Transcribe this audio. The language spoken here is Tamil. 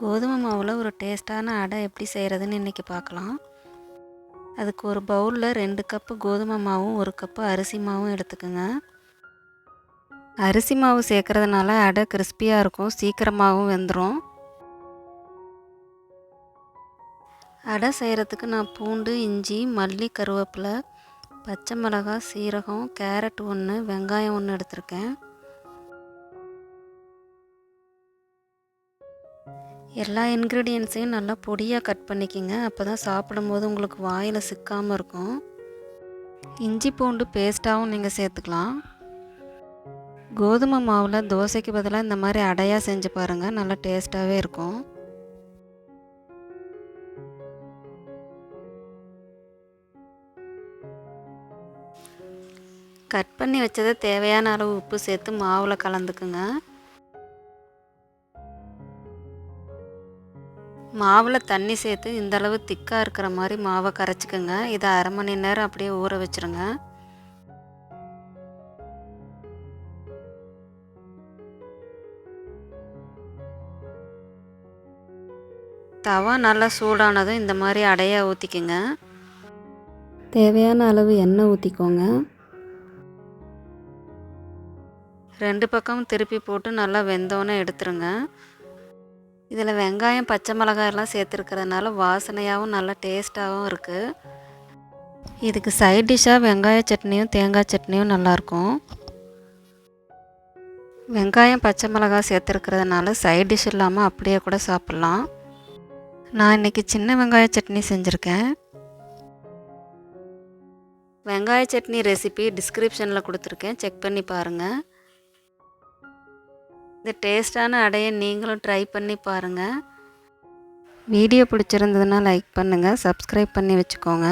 கோதுமை மாவில் ஒரு டேஸ்ட்டான அடை எப்படி செய்கிறதுன்னு இன்றைக்கி பார்க்கலாம் அதுக்கு ஒரு பவுலில் ரெண்டு கப்பு கோதுமை மாவும் ஒரு கப்பு அரிசி மாவும் எடுத்துக்கோங்க. அரிசி மாவு சேர்க்குறதுனால அடை கிறிஸ்பியாக இருக்கும் சீக்கிரமாகவும் வெந்துடும் அடை செய்கிறதுக்கு நான் பூண்டு இஞ்சி மல்லி கருவேப்பிலை பச்சை மிளகாய் சீரகம் கேரட் ஒன்று வெங்காயம் ஒன்று எடுத்திருக்கேன். எல்லா இன்க்ரீடியன்ஸையும் நல்லா பொடியாக கட் பண்ணிக்கிங்க. அப்போ தான் சாப்பிடும்போது உங்களுக்கு வாயில் சிக்காமல் இருக்கும். இஞ்சி பூண்டு பேஸ்ட்டாகவும் நீங்கள் சேர்த்துக்கலாம். கோதுமை மாவில் தோசைக்கு பதிலாக இந்த மாதிரி அடையாக செஞ்சு பாருங்கள் நல்லா டேஸ்ட்டாகவே இருக்கும். கட் பண்ணி வச்சதை தேவையான அளவு உப்பு சேர்த்து மாவில் கலந்துக்குங்க. மாவில் தண்ணி சேர்த்து இந்த அளவு திக்காக இருக்கிற மாதிரி மாவை கரைச்சிக்கோங்க. இதை அரை மணி நேரம் அப்படியே ஊற வச்சுருங்க. தவா நல்லா சூடானதும் இந்த மாதிரி அடையாக ஊற்றிக்குங்க தேவையான அளவு எண்ணெய் ஊற்றிக்கோங்க ரெண்டு பக்கமும் திருப்பி போட்டு நல்லா வெந்தோன்னே எடுத்துருங்க. இதில் வெங்காயம் பச்சை மிளகாயெல்லாம் சேர்த்துருக்கிறதுனால வாசனையாகவும் நல்லா டேஸ்ட்டாகவும் இருக்குது இதுக்கு சைட் டிஷ்ஷாக வெங்காய சட்னியும் தேங்காய் சட்னியும் நல்லாயிருக்கும். வெங்காயம் பச்சை மிளகாய் சேர்த்துருக்கிறதுனால சைட் டிஷ் இல்லாமல் அப்படியே கூட சாப்பிட்லாம். நான் இன்றைக்கி சின்ன வெங்காய சட்னி செஞ்சுருக்கேன். வெங்காய சட்னி ரெசிபி டிஸ்கிரிப்ஷனில் கொடுத்துருக்கேன். செக் பண்ணி பாருங்கள் இந்த டேஸ்டான அடையை நீங்களும் ட்ரை பண்ணி பாருங்கள் வீடியோ பிடிச்சிருந்ததுன்னா லைக் பண்ணுங்கள் சப்ஸ்கிரைப் பண்ணி வச்சுக்கோங்க.